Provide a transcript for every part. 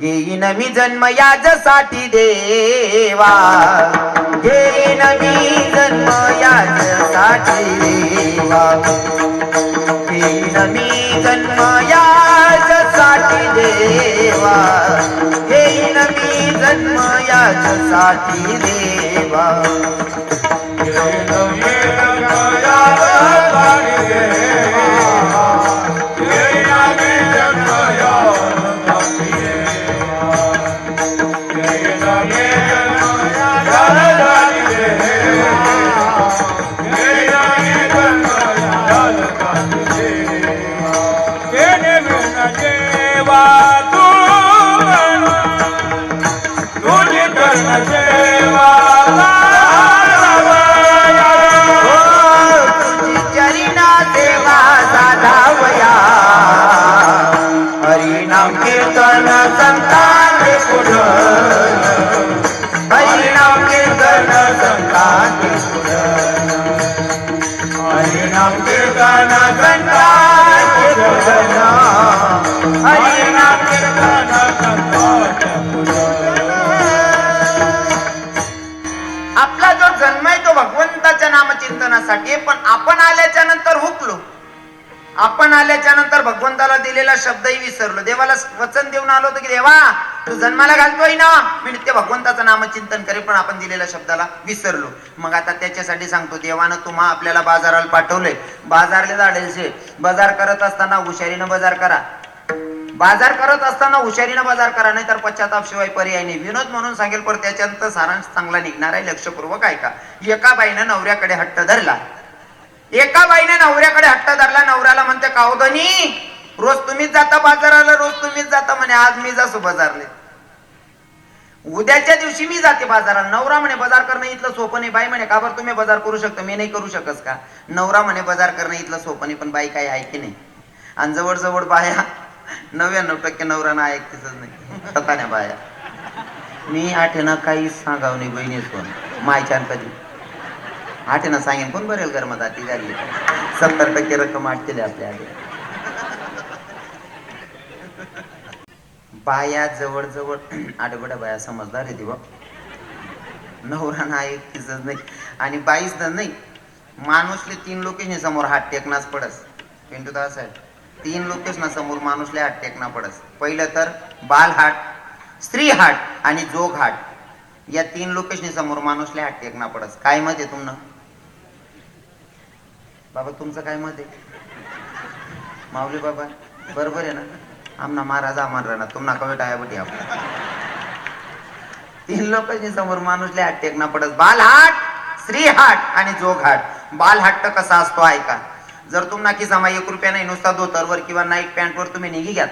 घेईन मी जन्म याजसाठी देवा. घेईन मी जन्म याजसाठी देवा. घेईन मी जन्म याजसाठी देवा. घेईन मी जन्म याजसाठी देवा. करण्यासाठी पण आपण आल्याच्यानंतर हुकलो. आपण आल्याच्यानंतर भगवंताला दिलेला शब्दही विसरलो. देवाला वचन देऊन आलो होतो की देवा तू जन्माला घालतोय ना? मी नित्य भगवंताचं नामचिंतन करे पण आपण दिलेल्या शब्दाला विसरलो. मग आता त्याच्यासाठी सांगतो देवानं तुम्हा आपल्याला बाजाराला पाठवलंय. बाजारले जाडेलशे बाजार करत असताना हुशारीनं बाजार करा. बाजार करत असताना हुशारीनं बाजार करा नाही तर पश्चाताप शिवाय पर्याय नाही. विनोद म्हणून सांगेल पण त्याच्यानंतर सारांश चांगला निघणार आहे लक्षपूर्वक ऐका. एका बाईनं नवऱ्याकडे हट्ट धरला. एका बाईने नवऱ्याकडे हट्ट धरला नवऱ्याला म्हणते कावधनी हो रोज तुम्हीच जाता बाजाराला रोज तुम्हीच जाता म्हणे आज मी जासू बाजारले. उद्याच्या दिवशी मी जाते बाजाराला. नवरा म्हणे बाजार करणं इथलं सोपं नाही. बाई म्हणे का बरं तुम्ही बाजार करू शकता? मी नाही करू शकस का? नवरा म्हणे बाजार करणं इथलं सोपं नाही पण बाई काही ऐकी नाही? आणि जवळ जवळ बाया नव्याण्णव टक्के नवरा ना ऐकतेच नाही स्वतःने बाया. मी आठेना काहीच सांगाव नाही बहिणीच कोण? मायच्यान कधी आठेना सांगेन कोण बरेल गरमात आधी झाली सत्तर टक्के रक्कम आटकेली आपल्या आधी. बाया जवळ जवळ आठवड्या बाया समजदार आहे बा नवरा ना ऐकतीच नाही आणि बाईच तर नाही. माणूसले तीन लोकेशन समोर हात टेकनाच पडस. पिंटू दास आहे तीन लोकेशन समोर माणूसले हात टेकना पडस. पहिलं तर बाल हाट स्त्री हाट आणि जोग हाट. या तीन लोकेशनी समोर माणूसले हात टेकना पडस. काय मत आहे तुमनं? बाबा तुमचं काय मत आहे? माऊली बाबा बरोबर आहे ना? आमना महाराज आम्हाला राहणार. तुम्हाला कमी टायाबटी आपण. तीन लोकांनी समोर माणूसले हात टेकना पडत बालहाट स्त्री हाट आणि जोग हाट. बालहाट तर कसा असतो ऐका. जर तुम्हाला की समा एक रुपया नाही नुसता धोतरवर किंवा नाईट पॅन्टवर तुम्ही निघी घ्यात.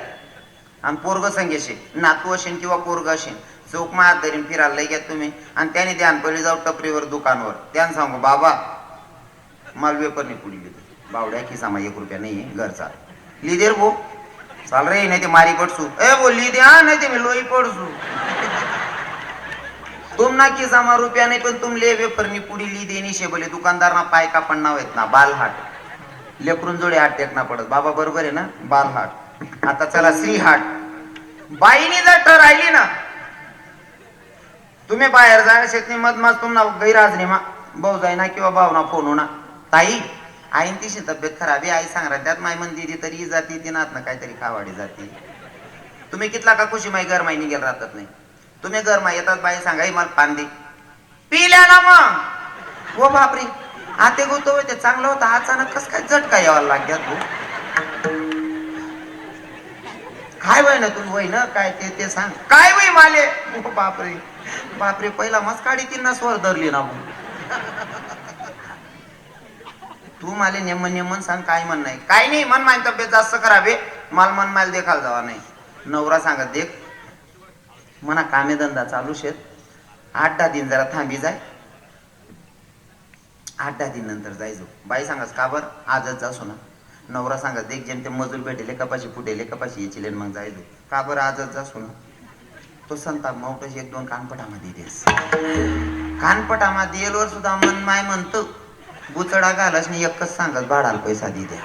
आणि पोरग संगेशे नातू असेल किंवा पोरग असेल चौक मात फिरायला लई घ्या तुम्ही. आणि त्याने ध्यान पडली जाऊ टपरीवर दुकानवर. त्यानं सांगू बाबा माल वेपरने पुढी लिहितो. बावड्या की समा एक रुपया नाही घर चाल लिदेर भो चाल रे नाही ते मारी पडसू. ए बो लिदे हा नाही ते मी लोई पडसू. तुम ना की जमा रुपया नाही पण तुम ले वेपरनी पुढे लिदे देनी शे बोले दुकानदार ना पाय का पण नाव आहेत ना बालहाट. लेकरून जोडे हाट टेकना पडत. बाबा बरोबर आहे ना? बाल हाट. आता चला श्री हाट. बाईनी जर राहिली ना तुम्ही बाहेर जाय शेतनी मधमाच तुम्हाला गैराजनी मा भाऊ जाईना किंवा भावना फोन होणार ताई आईन तिशी तब्येत खराब आहे. आई सांगणार त्यात माय म्हणते ती तरी जाती ती नात ना काहीतरी खावाडी जाते. तुम्ही कितला का खुशी माई गरमाई निघेल गेला राहतात नाही? तुम्ही गरमाई येतात बाई सांगा मला पान दे. पिल्या ना मग. हो बापरी. आते गोतो ते चांगलं होतं. अचानक कस काय झटका यावा लागल्यात भाऊ काय वय ना तू वय ना काय ते ते सांग. काय वय माले? बापरे. बापरे पहिला मस्त काढी तीन स्वर धरली ना भाऊ तू माले नेमन नेमन सांग काय म्हण नाही. काय नाही मन माझी तब्येत जास्त करावे माल मन माल देखाल जावा नाही. नवरा सांगत देख. म्हणा कामे धंदा चालू शेत आठ दहा दिन जरा थांबी जाय. आठ दहा दिन नंतर जायचो. बाई सांगाच का बर? आजच जासो ना नवरा सांगा देख जेम ते मजूर भेटेले कपाशी फुटेले कपाशी येचिले मग जायचो. का बरं? आजच जासो ना तो संताप मौटशी एक दोन कानपटामध्ये देस कानपटामध्ये येलवर सुद्धा मन माय म्हणतो बुचडा घालस नाही एकच सांगत भाडाला पैसा दे द्या.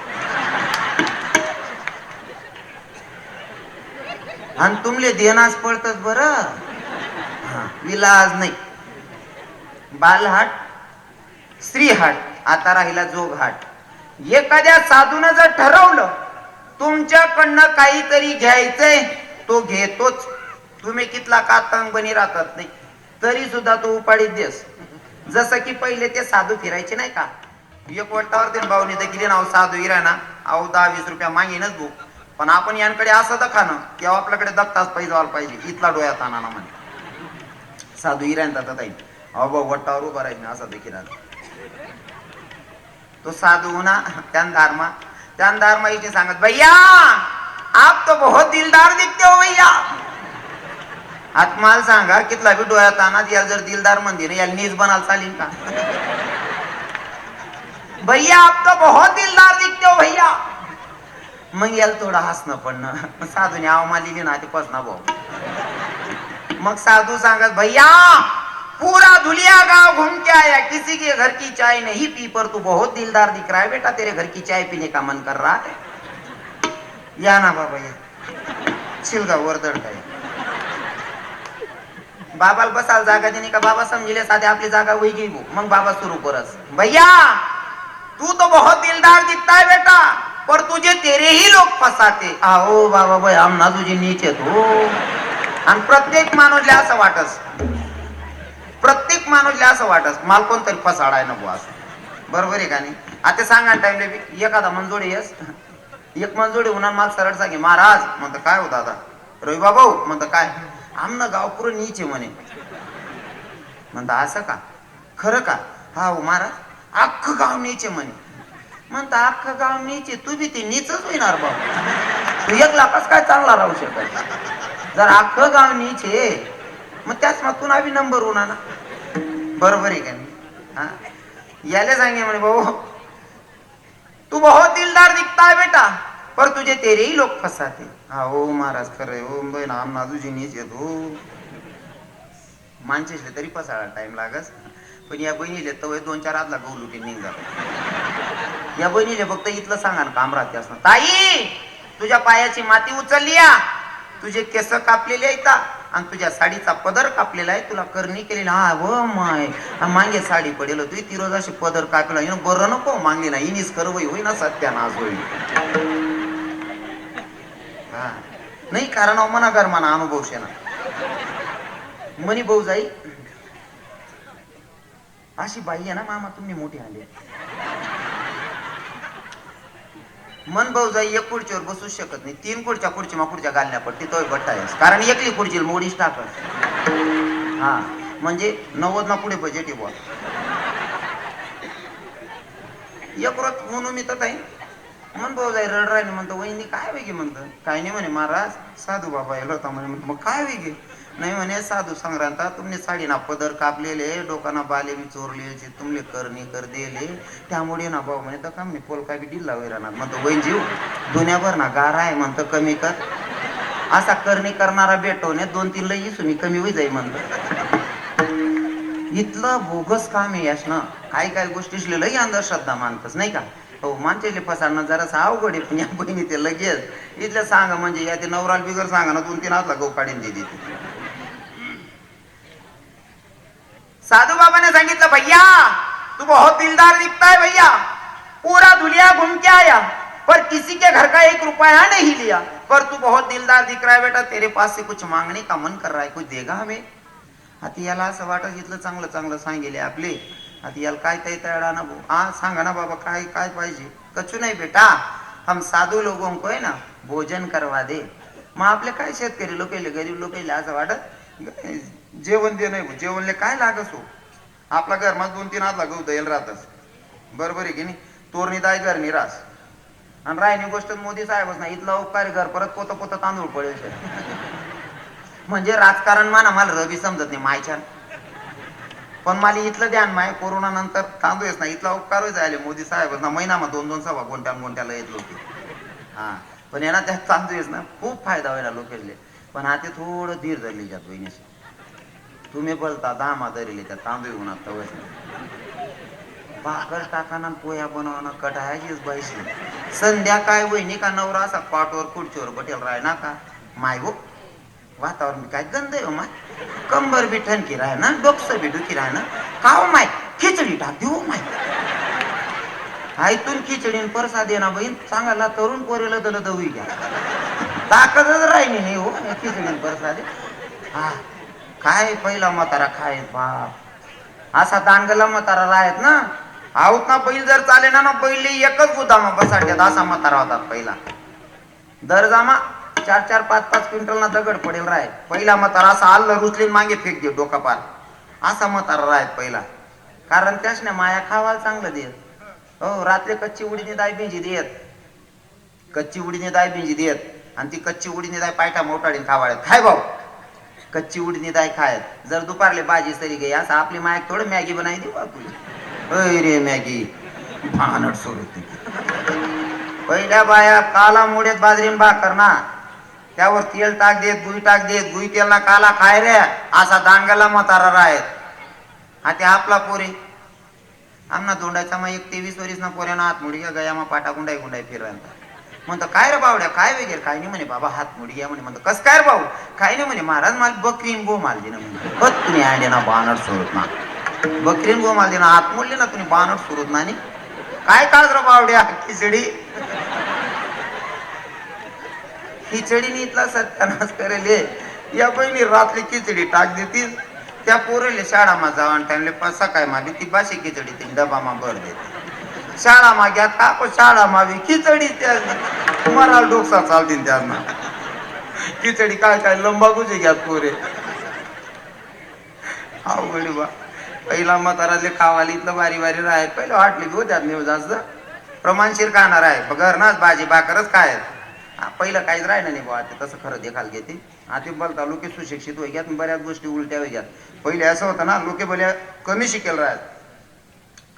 आणि तुमले देनास पडतच बर? विलाज नाही. बालहाट स्त्रीहाट आता राहिला जोगहाट एखाद्या साधून जर ठरवलं तुमच्याकडनं काहीतरी घ्यायचंय तो घेतोच. तुम्ही कितला कातंगबनी राहतात नाही तरी सुद्धा तो उपाडीत देस. जसं की पहिले ते साधू फिरायचे नाही का? एक वट्टावर ते भाऊनी तर किती नाव साधू हिरा ना. अहो दहा वीस रुपया मागेनच भाऊ पण आपण यांकडे असं दखानं तेव्हा आपल्याकडे दत्ताच पैसे व्हायला पाहिजे. इथला डोळ्यात आणा ना म्हणे. साधू इराण तर ताई. अहो भाऊ वट्टावर उभा राहील असं देखील तो साधू ना त्यान दारमा त्यान दारमा इथे सांगत भैया आप तो बहुत दिलदार दिखते हो भैया. आत्माला सांगा कितला बी डोळ्यात आणा याला जर दिलदार म्हणते ना याला नीज बनाल चालेल का? भैया आप तो बहुत दिलदार दिखते हो भैया. मग याला थोडं हसणं पडणं साधूने आव मालिली ना ते पसना भाऊ. मग साधू सांगत भैया पूरा धुलिया गांव घूम के आया। किसी के घर की चाय नहीं पी पर तू बहुत दिलदार दिख रहा है बेटा। तेरे घर की चाय पीने का मन कर रहा है। या ना बाबा या। शिलगा वरदड काय बाबाला बसाल जागा देणे का बाबा समजिले साधे आपली जागा वही गई मग बाबा सुरू करस भैया तू तो बहुत दिलदार दिखता है बेटा पर तुझे तेरे ही लोग फसाते। आहो बाबा भाई आमना तुझे नीचे तो। आणि प्रत्येक माणूसला असं वाटस। प्रत्येक माणूसला असं वाटस माल कोणतरी फसाडाय नको असं. बरोबर आहे का नाही? आता सांगा टाइमले एखादा मंजोडी येस? एक मंजोडी होणार माल सरळ सांगे महाराज म्हणतं काय हो दादा? रवी बाबा म्हणतं काय? आमनं गाव पुरं नीचे म्हणे. म्हणतं असं का? खरं का? हा हो महाराज अख्खं गाव नीचे म्हणे. म्हणता अख्खं गाव नीचे तू बी ते नीचच होईनार बाबा. तू एक लाखच काय चांगला राहू शकत? जर अख्खं गाव नीचे मग त्याच मग आम्ही नंबर होणार ना बरोबर आहे का नाही? सांगे म्हणे भाऊ तू बहुत दिलदार दिखता है बेटा पर तुझे तेरे ही फसाते. हा हो महाराज खरंय हो बहीण आमना तुझी नीच माणसेसले तरी फसायला टाइम लागस. पण या बहिणीले तर दोन चार आतला गहू लुटी निघतात या बहिणीले फक्त इथलं सांगा ना काम राहते असं. ताई तुझ्या पायाची माती उचलली या. तुझे केस कापलेले आहेत आणि तुझ्या साडीचा पदर कापलेला आहे तुला करणी केलेली. हा व माय. मागे साडी पडेल तुझी ती रोज अशी पदर कापला. हिनं बरं नको मांगे ना हिनीच करवई होई ना सत्यानाश होईल. हा. नाही कारण अहो मना कर मना अनुभव शे ना मनी भाऊ जाई. अशी बाई आहे ना मामा तुम्ही मोठी आली. मन भाऊजाई एक खुर्चीवर बसूच शकत नाही. तीन खुर्च्या खुर्ची मा खुर्च्या घालण्या पडते तोही बट्टा आहेस. कारण एकली खुर्ची मोडीच टाकत हा म्हणजे नव्वद ना पुढे बजेट आहे एक रोज म्हणून मी तर मन भाऊ रडराय रड म्हणतो वहिनी काय वेगळी म्हणतं? काय नाही म्हणे महाराज साधू बाबा येलो होता म्हणे. म्हणतो, मग काय वेगळी? नाही म्हणे साधू संग्रांता तुमने साडी ना पदर कापलेले डोकाना बाले मी चोरले तुमले करणी कर दिले. त्यामुळे ना भाऊ म्हणे तर काम पोलका बी दिला राहणार. म्हणतो वैन जीव दुन्याभर ना गारा आहे म्हणतं कमी कर. असा करणी करणारा भेटवणे दोन तीन लई सुनी कमी होई जाई म्हणतं. इथलं बोगस काम आहे यास ना काही काही गोष्टी लई अंधश्रद्धा मानतस नाही का? हो माणसाले फसाडणं जरासा अवघड आहे पण या बहिणी ते लगेच. इथलं सांगा म्हणजे या ते नवराल बिगर सांगा ना दोन तीन हातला गहू काढीन दिली साधू बाबा ने सांगितलं भैया तू बहुत दिलदार दिखता है भैया। पूरा दुनिया घूम के आया पर किसी के घर का एक रुपया नहीं लिया। पर तू बहुत दिलदार दिख रहा है बेटा तेरे पास से कुछ मांगने का मन कर रहा है कुछ देगा हमें? आता याला असं वाटत इथलं चांगलं चांगलं सांगेले आपले. आता याला काय तय तयाडा ना भाऊ? हा सांगा ना बाबा काय काय पाहिजे? कचू नाही बेटा. हम साधू लोगों को है ना भोजन करवा दे. मग आपले काय शेतकरी लोक गरीब लोक असं वाटत? जेवण दे नाही जेवणले काय लागस हो आपला घर मग दोन तीन हातला गहू द्यायला राहतच. बरोबर आहे की नाही? तोरणी दाय घर निरास आणि राहिली गोष्ट मोदी साहेबच नाही इथला उपकार घर परत पोत पोत तांदूळ पडेल म्हणजे राजकारण माना मला रवी समजत नाही मायच्यान. पण मला इथलं ध्यान माय कोरोना नंतर तांदूळच ना इथला उपकार झाले मोदी साहेब ना महिना मग दोन दोन सभा गोंट्या गोंट्याला येत लोक. हा पण यांना त्यात तांदूळच ना खूप फायदा व्हायला लोकेले. पण आता थोडं धीर धरली जात बहिणीशी. तुम्ही बोलता दामा धरले त्या तांदूळ होणार तवस भाकर टाकाना पोया बनवणं कटायाचीच बाईशी संध्याकाळ वहिनी का नवरा असा पाटवर खुर्चीवर बटेल राय ना का? माय गो वातावरण काय गंध आहे हो माय. कंबर बी ठणकी राह ना डोकसं बी डुकी राह ना. का हो माय? खिचडी टाक देऊ हो माय. हायतून खिचडी आणि परसाद बहीण सांगायला तरुण पोरीला दल दवी घ्या ताकदच राहिली नाही हो खिचडी आणि हा. काय पहिला म्हातारा खाय बाप. असा दांगला म्हातारा राहत ना. आहोत ना बैल जर चाले ना ना बैल एकच गुदामा बसाट्यात असा म्हातारा होता पहिला. दर जामा चार चार पाच पाच क्विंटल ना दगड पडेल राय. पहिला म्हातारा असा आल्ल रुचलीन मागे फेक दे डोका पार असा म्हातारा राहत पहिला. कारण त्यासने माया खावायला चांगलं देत. हो रात्री कच्ची उडीने दाय बिंजी देत. कच्ची उडीने दाय बिंजी देत. आणि ती कच्ची उडीने दाय पायटा मोठाडीन खावाळ्यात. खाय भाऊ. कच्ची उडणी दाय खायत. जर दुपारले भाजी सरी गई असं आपली मायक थोडं मॅगी बनाई देऊ बापू अय रे मॅगी भानट सोडते. पहिल्या बाया काला मोड्यात बाजरीन भाकर ना त्यावर तेल टाक देत गुई टाक देत गुई तेल ना काला खाय रे असा दांगाला म्हातारा राहत. हा ते आपला पोरी आमना धोंडायचा मग एक तेवीस वरीस ना पोऱ्यानं हात मुडी गया मग पाटा गुंडाई गुंडाई फिरवायला म्हणतो काय रे बावड्या काय वगैरे? काय नाही म्हणे बाबा हात मुडी घ्या म्हणे. म्हणतो कस काय रे भाऊ काय नाही म्हणे महाराज मला बकरीन गो माल दे ना म्हणे. तुम्ही आले ना बानट सोडत ना बकरीन गो माल ना हात मोडले ना तुम्ही बानट सोडत ना काय काढ रे बावड्या खिचडी. खिचडीने इथला सत्यानाश करेले. या बहिणी रात्री खिचडी टाक देतील त्या पोरेले शाळामा जावा आणि त्यांना पण सकाळी मागे ती बाशी खिचडी ती डबामा भर देते. शाळा माग्या ताप शाळा मावी खिचडी त्या मला डोकसा चालतील त्यांना. खिचडी काय काय लंबागुचे घ्या पोरे. अवघडी बा. पहिला म्हाताराले खावाली इथलं बारी बारी राह पहिलं वाटली हो त्यात नेऊ जास्त. प्रमाणशीर खाणार आहे. घरनाच भाजी भाकरच काय पहिलं काहीच राहिलं नाही बुवा ते तसं खरं देखाल घेते. आता बोलता लोके सुशिक्षित होई घ्यात बऱ्याच गोष्टी उलट्या होई घ्यात. पहिले असं होतं ना लोके भले कमी शिकेल राहत.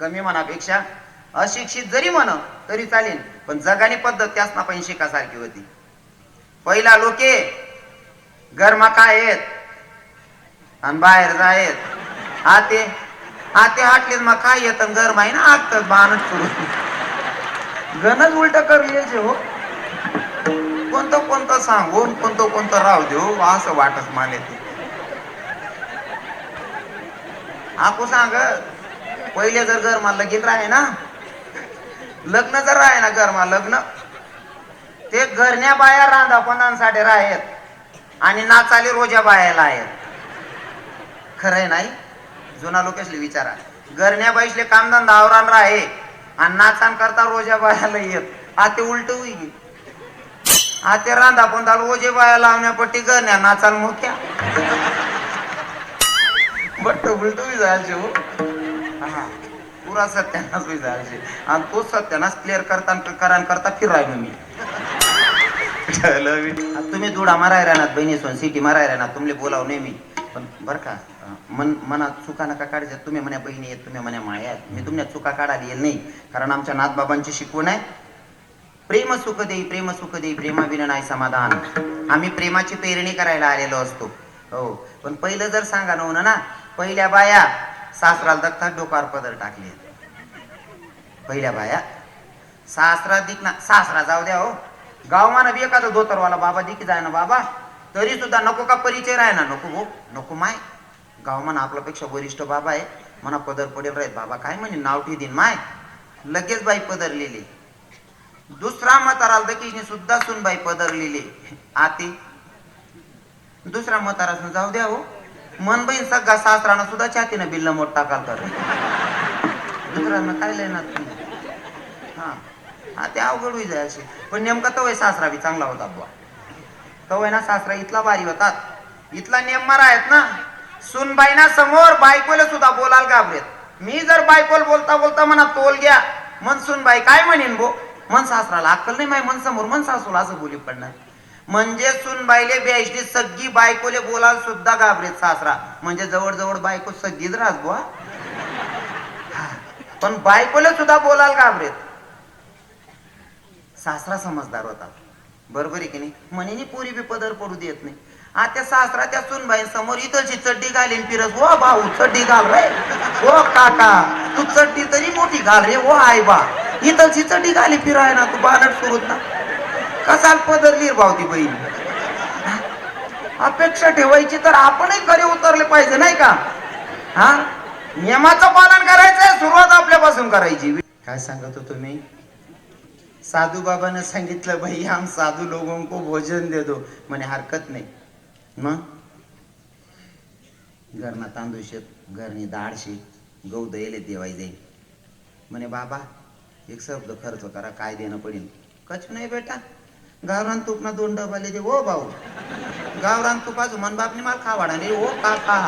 कमी मनापेक्षा अशिक्षित जरी म्हण तरी चालेल. पण जगानी पद्धत त्याच ना पण शिकासारखी होती. पहिला लोके गरमा काय आहेत आणि बाहेर जायत. आते आते हाटलेत मग काय येत घर माही ना आगत बाणच सुरू गणच उलट जे हो. कोणतं कोणतं सांगून कोणतं कोणतं राहू देऊ असं वाटत माले ते. आको सांग पहिले जर घर मला लगीन राहे ना लग्न जर राहे ना घरमा लग्न. ते घरण्या बाया रांधा पणांसाठी राहत आणि नाचाले रोजा बायाला आहेत. खरंय नाही? जुना लोकेशले विचारा. घरण्या बाईसले कामधंदा आवरान राहे आणि नाचान करता रोजा बायाला येत. आते उलट होई आते रांधा पण रोजे बाया लावण्यापट्टी घरण्या नाचाल मोठ्या. बट्ट उलट होईल जायचे हो. हा. पुरा सत्यानाश होई जायचे आणि तो सत्यानाश क्लिअर करता करान करता फिरायलो मी. आता तुम्ही दुडा माराय राहणार बहिणी सोन सिटी माराय राहणार तुमले बोलाव नाही मी. पण बर का मन मनात चुका नका काढायच्या. तुम्ही म्हण्या बहिणी आहेत तुम्ही म्हण्या माया आहेत. मी तुमच्या चुका काढायला येईल नाही. कारण आमच्या नाथबाबांची शिकवण आहे. प्रेम सुख देई प्रेम सुख देई प्रेमाविना नाही समाधान. आम्ही प्रेमाची पेरणी करायला आलेलो असतो. हो. पण पहिलं जर सांगा नव्हतं ना पहिल्या बाया सासराला दत्ता डोकार पदर टाकले पहिल्या बाया. सासरा दिक ना सासरा जाऊ द्या हो. गावमान बी एखादा धोतरवाला बाबा दिकी जाय ना बाबा. तरी सुद्धा नको का परिचय राह ना नको हो. नको माय. गावमान आपल्यापेक्षा वरिष्ठ बाबा आहे. म्हणा पदर पडेल राहत बाबा काय म्हणे नाव दिन माय. लगेच बाई पदरलेली. दुसरा मताराल दकीने सुद्धा सुनबाई पदरलेली. आती. दुसरा म्हातारा जाऊ द्या हो. मन बहीण सगळा सासरानं सुद्धा छातीनं बिल्ल मोठ टाकाल तर. दुसऱ्यांना काय ना तुम्ही? हा. हा ते अवघड होई जाय असे पण नेमका तवय सासरा बी चांगला होता बुवा. तवय ना सासरा इथला भारी होतात इथला नेममार आहेत ना सुनबाई ना समोर बायकोला सुद्धा बोलाल घाबरेत. मी जर बायकोल बोलता बोलता म्हणा तोल घ्या मन सुनबाई काय म्हणेन भो? मन सासराला अक्कल नाही माय मन समोर मन सासूला असं बोली पडणार. म्हणजे सुनबाईले बेसली सगळी बायकोले बोलाल सुद्धा घाबरेत सासरा. म्हणजे जवळ जवळ बायको सगळीच राहत बुवा. पण बायकोले सुद्धा बोलाल घाबरेत. सासरा समजदार होता. बरोबर आहे की नाही? म्हणेनी पोरी बी पदर पडू देत नाही. आता सासरा त्या सुनबाई समोर इथलची चड्डी घालीन फिरत ओ भाऊ चड्डी घाल रे. ओ काका तू चड्डी तरी मोठी घाल रे ओ आई बा. इथलची चड्डी घाली फिराय ना तू बानट सुरूत ना. कसाल पदरली रे ती बहीण. अपेक्षा ठेवायची तर आपणही खरे उतरले पाहिजे नाही का? हा? नियमाचं पालन करायचंय सुरुवात आपल्यापासून करायची. काय सांगत तुम्ही साधू बाबानं सांगितलं भाई हम साधू लोगों को भोजन दे दो. म्हणे हरकत नाही. मग? घरना तांदूळ शेत घरनी डाळ शे गहू दयले देवाई जाईल म्हणे बाबा एक शब्द खर्च करा काय देणं पडेल? कच नाही बेटा. गावरान तूप ना दोन डबाले दे. ओ भाऊ गावरान तुपाच अजून मन बापने मला खावाडा रे ओ काका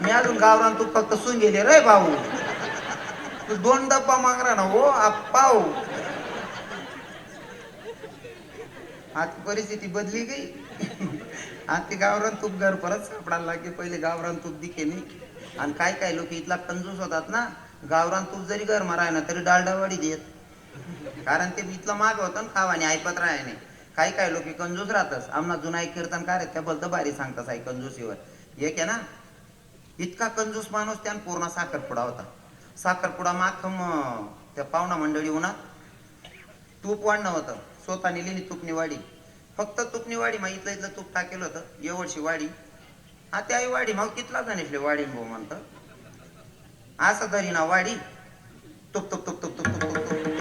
मी अजून गावरान तूप फक्त सून गेले रे भाऊ. तू दोन डब्बा मागरा ना ओ आप्पा हो. आता परिस्थिती बदली गई. आता ते गावरान तूप घर परत सापडायला लागले. पहिले गावरान तूप दिखे नाही. आणि काय काय लोक इथला कंजूस होतात ना गावरान तूप जरी घर माराय ना तरी डालडावाडी देत. कारण ते इथलं माग होतं ना खावाने ऐपत राहाय नाही काही काही लोक कंजूस राहतात. आमना जुना कीर्तन कार्य त्याबद्दल भारी सांगतात आई कंजूसीवर. एक आहे ना इतका कंजूस माणूस त्यान पूर्ण साखरपुडा होता. साखरपुडा माखम त्या पाहुणा मंडळी उन्हात तूप वाढणं होतं. स्वतःने लिहिली तुपणी वाडी फक्त तुपणी वाडी मग इथलं इथलं तूप टाकेल होतं एवढशी वाडी हा त्या वाडी मग कितला जाणीतले वाडी भाऊ म्हणतं असं तरी ना वाडी तुप तुप तुप तुप तुप तुप तुप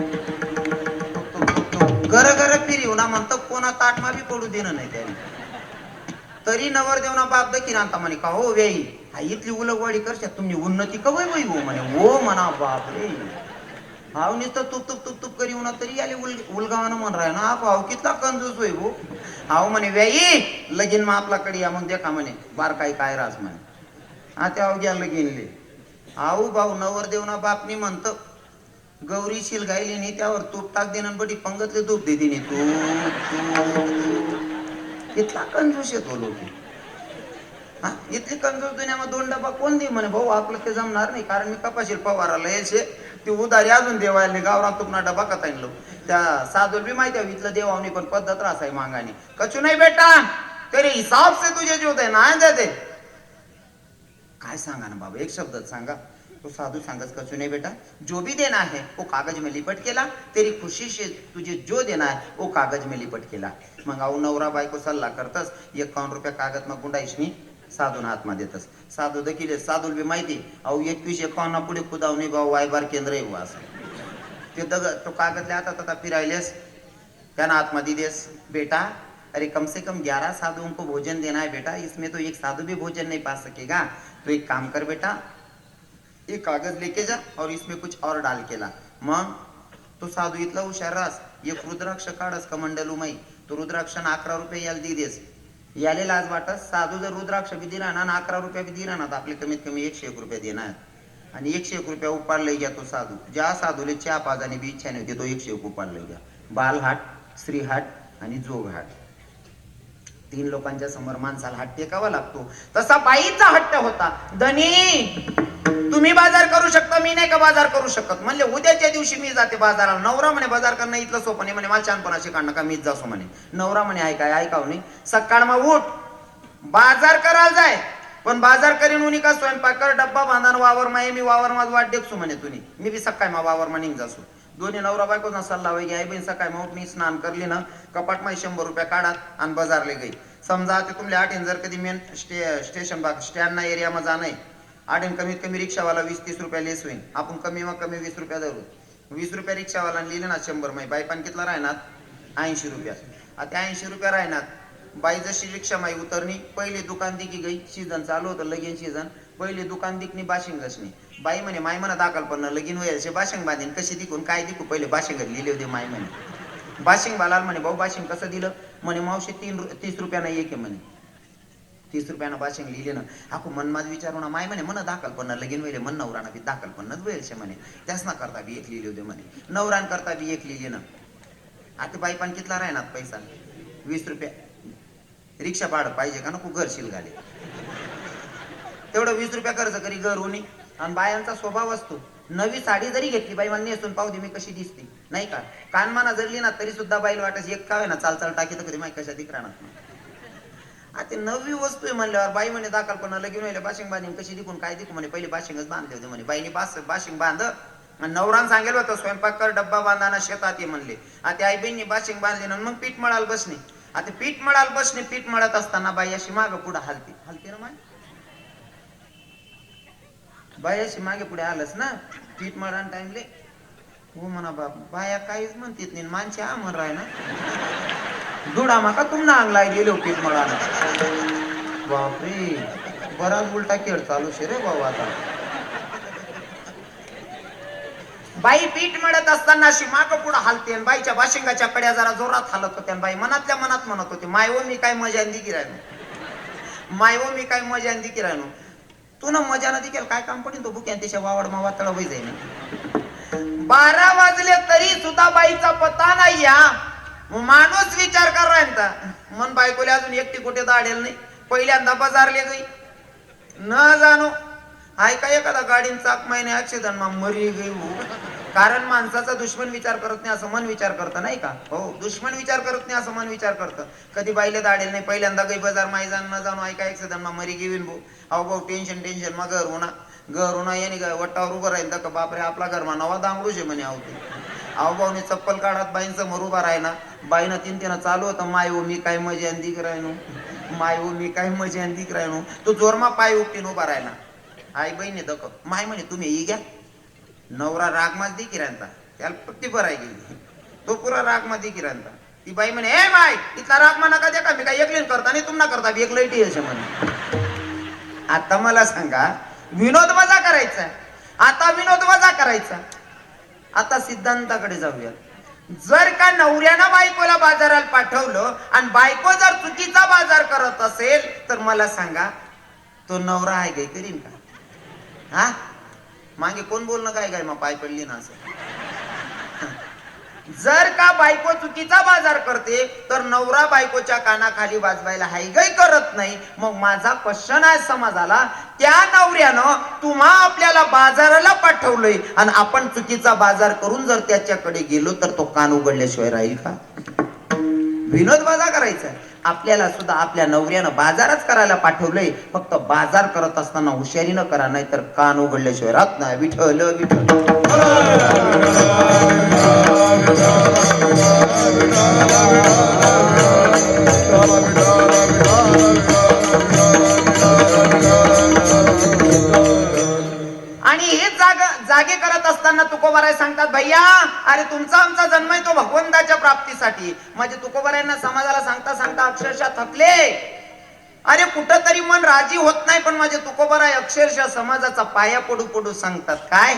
तुप तुप तुप घर घर फिरी ना म्हणतं कोणा ताटमा बी पडू देणं नाही त्याने तरी नवर देवना बाप दखीन आणता म्हणे का हो वेई हा इथली उलगवाडी करशात तुम्ही उन्नती कवय वय हो म्हणे हो म्हणा बाप रे हाव नुसतं तुप तुप तुप तुप करी उन्हा तरी आले उल उलगावानं म्हण राय ना भाऊ कितला कंजूस होय भाऊ हाव म्हणे व्याई लगीन मग आपल्याकडे या मग देखा म्हणे बार काही काय रास म्हणे. हा त्या अवघ्या लगीनले. आऊ भाऊ नवर बाप नी म्हणतं. गौरी शिल गायली नाही त्यावर तूप टाक देणं बडी पंगतले तूप दे दिने तू इतला कंजूस येतो लोक. हा? इथली कंजूस दुनियामध्ये दोन डबा कोण दे म्हणे? भाऊ आपलं ते जमणार नाही कारण मी कपाशील पवाराला यायचे. ती उदारी अजून देवायला नाही. गावरान डबा कथा लो त्या साधूल बी माहिती आहे इथलं देवावनी पण पद्धत रास आहे मागाने. कचू नाही बेटा. तरी हिसाब से तुझे जो होते ना दे काय सांगा ना बाबा? एक शब्दात सांगा. तो साधू सांगत कचू नहीं बेटा. जो भी देना है वो कागज में लिपट केला. तेरी खुशी से तुझे जो देना है वो कागज में लिपट केला. मग आऊ नवरा बायको सल्ला करतस. एकावन्न रुपया कागद मग गुंडाईशनी साधून हातमा देतस साधू दखिले साधूल बी माहिती अहो एकवीस एकावन्न पुढे खुदाव नाही भाऊ वायबार केंद्र येऊ हो असं. ते दग तो कागदले आता तथा फिरायलेस. त्यानं आत्मा दिदेस बेटा अरे कम से कम ग्यारह साधुओं को भोजन देना है बेटा. इसमें तो एक साधु भी भोजन नहीं पा सकेगा. तो एक काम कर बेटा ये कागज लेके जा और इसमें कुछ और डाल केला मग तो साधू इथला हुशार रास एक रुद्राक्ष काढस कमंडलू माई तो रुद्राक्ष अकरा रुपये याला दी देस. याले लाज वाटत? साधू जर रुद्राक्ष बी दिला ना अकरा रुपया बी दिला ना तर आपले कमीत कमी एकशे एक रुपये देणार. आणि एकशे एक रुपया उपाडले घ्या तो साधू. ज्या साधूले चहा पाजाने बी इच्छा नव्हती तो एकशे एक उपाडले घ्या. बालहाट श्रीहाट आणि जोगहाट. तीन लोकांच्या समोर माणसाला हट्ट टेकावा लागतो. तसा बाईचा हट्ट होता. धनी! तुम्ही बाजार करू शकता मी नाही का बाजार करू शकत? म्हणले उद्याच्या दिवशी मी जाते बाजाराला. नवरा म्हणे बाजार करणं इथलं सोपं नाही. म्हणे मला छानपणाशी काढणं का मीच जासो म्हणे. नवरा म्हणे ऐकाय ऐकाव नाही. सकाळ मग उठ. बाजार करायला जाय. पण बाजार करीन उनी का स्वयंपाक कर डब्बा बांधान वावर माय मी वावर माझ वाट देखसो म्हणे तुम्ही मी बी सकाळ मा वावर मा निघ जासू. दोन्ही नवरा बायको ना सल्ला वैगे आई बहीण सकाळी मग मी स्नान करली ना कपाट माही शंभर रुपया काढात आणि बाजारले गई समजा ते तुमले आठीन जर कधी मेन स्टे स्टेशन बाग स्टँड ना एरियामा जाणं आठीन कमीत कमी रिक्षावाला वीस तीस रुपया लेस होईल आपण कमी मग कमी वीस रुपया धरू. वीस रुपया रिक्षावाला लिहिले ना शंभर माही बायपान कितला राहणार? ऐंशी रुपया. आता ऐंशी रुपया राहणार. बाई जशी रिक्षा माई उतरणी पहिले दुकान दिकी गई सीझन चालू होतं लगीन सीझन. पहिले दुकान दिकनी बाशिंग असणे बाई म्हणे माय म्हणा दाखल पण लगीन वयाचे बाशिंग बांधीन. कशी दिकून काय दिकू पहिले बाशिंग लिहिले होते माय म्हणे. बाशिंग बालाल म्हणे भाऊ बाशिंग कसं दिलं? म्हणे मावशी तीन तीस रुपयानं एक आहे म्हणे. तीस रुपयानं पाचशे लिहिले ना आखो मनमाज विचार होणार माय म्हणे म्हणत दाखल पण लगीन वेळे मन नवरा ना दाखल पण नच वेळ म्हणे. त्याच ना करता बी एक लिहिले होते म्हणे. नवरा करता बी एक लिहिले ना आता बाई पण कितला राहणार पैसा? वीस रुपया. रिक्षा पाड पाहिजे का ना खूप घर शिल घाले तेवढं वीस रुपया खर्च करी घर होणी आणि बायांचा स्वभाव असतो. नवी साडी जरी घेतली बाई मान नेसून पाहू दे मी कशी दिसते. नाही का? कानमाना जरली ना तरी सुद्धा बाईल वाटत एक का ना चालचाल टाकी तर कधी माहिती कशा राहणार आता नवी वस्तू आहे म्हणल्यावर बाई म्हणे दाखल पण लगीन व्हायला बाशिंग बांधीन कशी दिकून काय दिकू म्हणे पहिले बाशिंगच बांधले होते म्हणे. बाईने बास बाशिंग बांध. नवरान सांगेल होतं स्वयंपाक कर डब्बा बांधाना शेतात ये म्हणले. आता आई बहिणी बाशिंग बांधली ना मग पीठ मळाल बसणे आता पीठ मळाल बसणे पीठ मळत असताना बाई अशी माग पुढे हलते. हलते ना माय बाई अशी मागे पुढे आलस ना. पीठ मळान टाइमले. हो म्हणा बाप बाया काहीच म्हणतात नाही माणसे हा म्हण राय ना. दुडा माका तुमना अंगलाय गेलो पीठ मळा बापरे बराच उलटा खेळ चालू शे रे बाबा आता. बाई पीठ मिळत असताना अशी माग पुढे हलते बाईच्या बाशिंगाच्या कड्या जरा जोरात हलत होत्या बाई मनातल्या मनात म्हणत होती मायव मी काय मजा अंदी की राहिलो? मायव मी काय मजा अंदी की राहिलो? तू ना मजा नदी केलं काय काम पडेल तो बुक्यान त्याच्या वावड मावा तळ होई जाईल बारा वाजले तरी सुद्धा बाईचा पत्ता नाही या माणूस विचार कर मन बायकोले अजून एकटी कुठे दाडेल नाही? पहिल्यांदा बाजारले गई. न जाणो. ऐका एखादा गाडीन चाक महिने ऍक्सिडेंट मा मरी गई हो. कारण माणसाचा दुश्मन विचार करत नाही असं मन विचार करतं नाही का? हो दुश्मन विचार करत नाही असं मन विचार करतं. कधी बाईले दाडेल नाही पहिल्यांदा गई बाजार माई जाण न जाणो ऐका ऍक्सिडेंट मा मरी गेवीन भाऊ अहो भाऊ टेन्शन टेन्शन मग घर होणार घर होणार याने वट्टावर उभं राहील का बापरे आपला घर मा नवा दांगडूच आहे म्हणे आवते अहो भाऊने चप्पल काढत बाईंसमोर उभा राहिला. बाईनं तीन तीन चालू होतं माय हो मी काय मजे अंदिक राहिनो. माय हो मी काय मजे अंदिक राहिनो. तो जोरमा पाय उपटीन उभा राहिला. आई बहिणी दक माय म्हणे तुम्ही ही घ्या. नवरा रागमाच दे किरांता त्याला पट्टी भराय गेली. तो पुरा रागमा दे किरांता ती बाई म्हणे ए बाय इथला राग मा नका द्या का मी काय एकलीन करता नाही तुम्हाला करता. एक लईटी असे म्हणे. आता मला सांगा विनोद वजा करायचा आता विनोद वजा करायचा आता सिद्धांताकडे जाऊया जर का नवऱ्यानं बायकोला बाजाराला पाठवलं आणि बायको जर चुकीचा बाजार करत असेल तर मला सांगा तो नवरा आहे काय करीन का हा? मागे कोण बोलणं काय काय मग पाय पडली ना असं. जर का बायको चुकीचा बाजार करते तर नवरा बायकोच्या कानाखाली वाजवायला हायगय करत नाही. मग माझा क्वेश्चन आहे समाजाला त्या नवऱ्यानं तुम्हा आपल्याला बाजाराला पाठवलंय आणि आपण चुकीचा बाजार करून जर त्याच्याकडे गेलो तर तो कान उघडल्याशिवाय राहील का? विनोद बाजार करायचा आपल्याला सुद्धा आपल्या नवऱ्यानं बाजारच करायला पाठवलंय. फक्त बाजार करत असताना हुशारीनं करा नाही तर कान उघडल्याशिवाय राहत नाही. विठल विठल आणि हे जाग जागे करत असताना तुकोबाराय सांगतात भैया अरे तुमचा आमचा जन्म आहे तो भगवंताच्या प्राप्तीसाठी. म्हणजे तुकोबारायांना समाजाला सांगता सांगता अक्षरशः थकले. अरे कुठं तरी मन राजी होत नाही पण माझे तुकोबाराय अक्षरशः समाजाचा पाया पडू पडू सांगतात. काय?